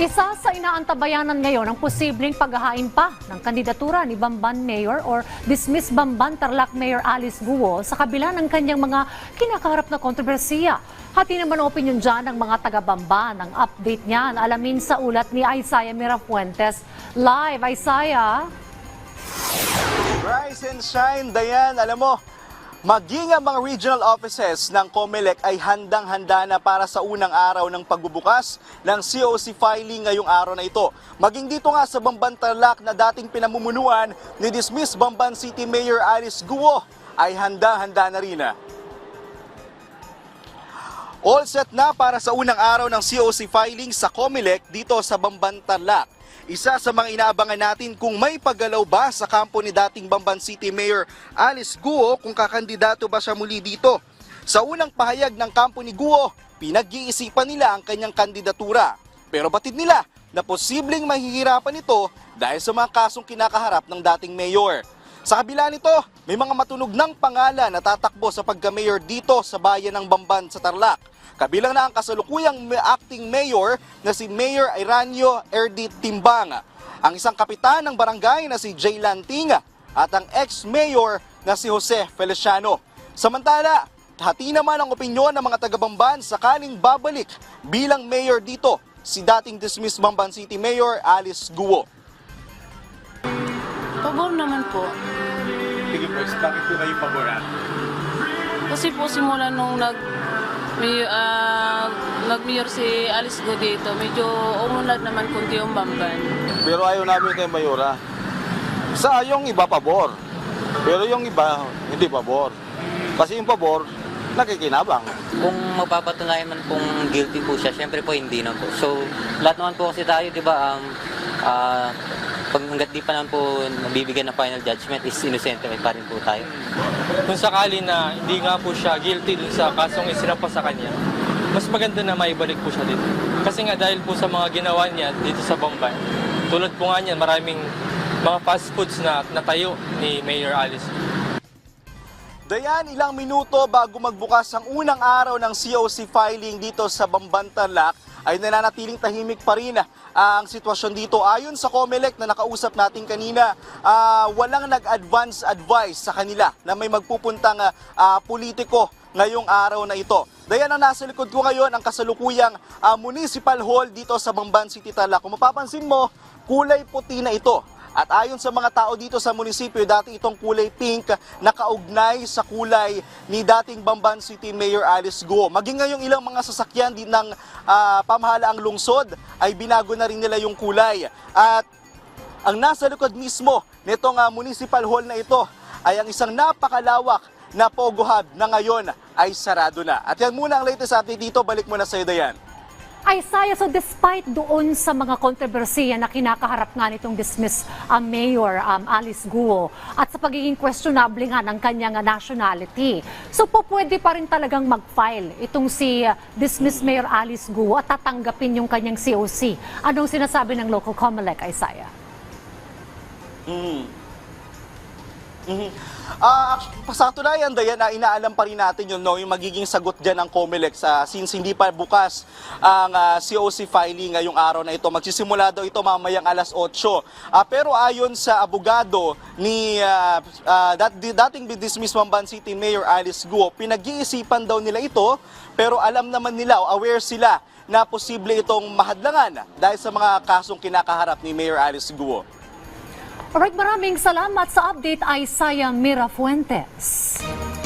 Isa sa inaantabayanan ngayon ang posibleng paghahain pa ng kandidatura ni Bamban Mayor or dismiss Bamban Tarlac Mayor Alice Guo sa kabila ng kanyang mga kinakaharap na kontrobersiya. Hati naman ang opinion dyan ng mga taga-Bamban. Ang update niyan alamin sa ulat ni Isaiah Mirafuentes. Live, Isaiah! Rise and shine, Dayan. Alam mo, maging ang mga regional offices ng COMELEC ay handang-handa na para sa unang araw ng pagbubukas ng COC filing ngayong araw na ito. Maging dito nga sa Bamban Tarlac na dating pinamumunuan ni dismiss Bamban City Mayor Alice Guo ay handang-handa na rin. All set na para sa unang araw ng COC filing sa COMELEC dito sa Bamban Tarlac. Isa sa mga inaabangan natin kung may paggalaw ba sa kampo ni dating Bamban City Mayor Alice Guo kung kakandidato ba siya muli dito. Sa unang pahayag ng kampo ni Guo, pinag-iisipan nila ang kanyang kandidatura. Pero batid nila na posibleng mahihirapan ito dahil sa mga kasong kinakaharap ng dating mayor. Sa kabila nito, may mga matunog ng pangalan na tatakbo sa pagka-mayor dito sa bayan ng Bamban sa Tarlac. Kabilang na ang kasalukuyang acting mayor na si Mayor Iranio Erdi Timbang, ang isang kapitan ng barangay na si Jay Lantinga at ang ex-mayor na si Jose Feliciano. Samantala, hati naman ang opinyon ng mga taga-Bamban sakaling babalik bilang mayor dito si dating dismissed Bamban City Mayor Alice Guo. Pabor naman po. Sige po, bakit po kayo paboran? Kasi po simula nung nag may, ah, nag-mayor si Alice Go dito, medyo umunlad naman kunti yung bamban. Pero ayaw namin kay Mayora. Sa yung iba pabor. Pero yung iba hindi pabor. Kasi yung pabor, nakikinabang. Kung mapapatunayan man pong guilty po siya, syempre po hindi na po. So, lahat naman po kasi tayo, di ba, um, ah, pag hanggat di pa naman po nabibigyan ng final judgment is innocent pa rin po tayo. kung sakali na hindi nga po siya guilty dun sa kasong isinampa sa kanya, mas maganda na maibalik po siya dito. Kasi nga dahil po sa mga ginawa niya dito sa Bombay, tulad po nga niyan, maraming mga fast foods na natayo ni Mayor Alice. Dayan, ilang minuto bago magbukas ang unang araw ng COC filing dito sa Bamban Tarlac, ay nananatiling tahimik pa rin ang sitwasyon dito. Ayon sa COMELEC na nakausap natin kanina, ah, walang nag-advance advice sa kanila na may magpupuntang ah, ah, politiko ngayong araw na ito. Dayan ang nasa likod ko ngayon ang kasalukuyang ah, Municipal Hall dito sa Bamban City Tarlac. Kung mapapansin mo, kulay puti na ito. At ayon sa mga tao dito sa munisipyo, dati itong kulay pink nakaugnay sa kulay ni dating Bamban City Mayor Alice Guo. Maging ngayong ilang mga sasakyan din ng ah, pamahalaang lungsod ay binago na rin nila yung kulay. At ang nasa likod mismo nitong ah, municipal hall na ito ay ang isang napakalawak na Pogo Hub na ngayon ay sarado na. At yan muna ang latest update dito. Balik mo na sa'yo, Dayan. Isaiah, so despite doon sa mga kontrobersiya na kinakaharap nga nitong dismiss um, Mayor um, Alice Guo at sa pagiging questionable nga ng kanyang nationality, so po pwede pa rin talagang mag-file itong si uh, dismiss Mayor Alice Guo at tatanggapin yung kanyang COC. Anong sinasabi ng local COMELEC, Isaiah? Ah, uh, sa katunayan, Dayan, na inaalam pa rin natin yun, no, yung magiging sagot dyan ng COMELEC sa, since hindi pa bukas ang ah, COC filing ngayong araw na ito. Magsisimula daw ito mamayang alas 8. Ah, pero ayon sa abogado ni ah, ah, dat, dating dismiss Mamban City Mayor Alice Guo, pinag-iisipan daw nila ito, pero alam naman nila, o aware sila na posible itong mahadlangan dahil sa mga kasong kinakaharap ni Mayor Alice Guo. Alright, maraming salamat sa update, Isaiah Mirafuentes.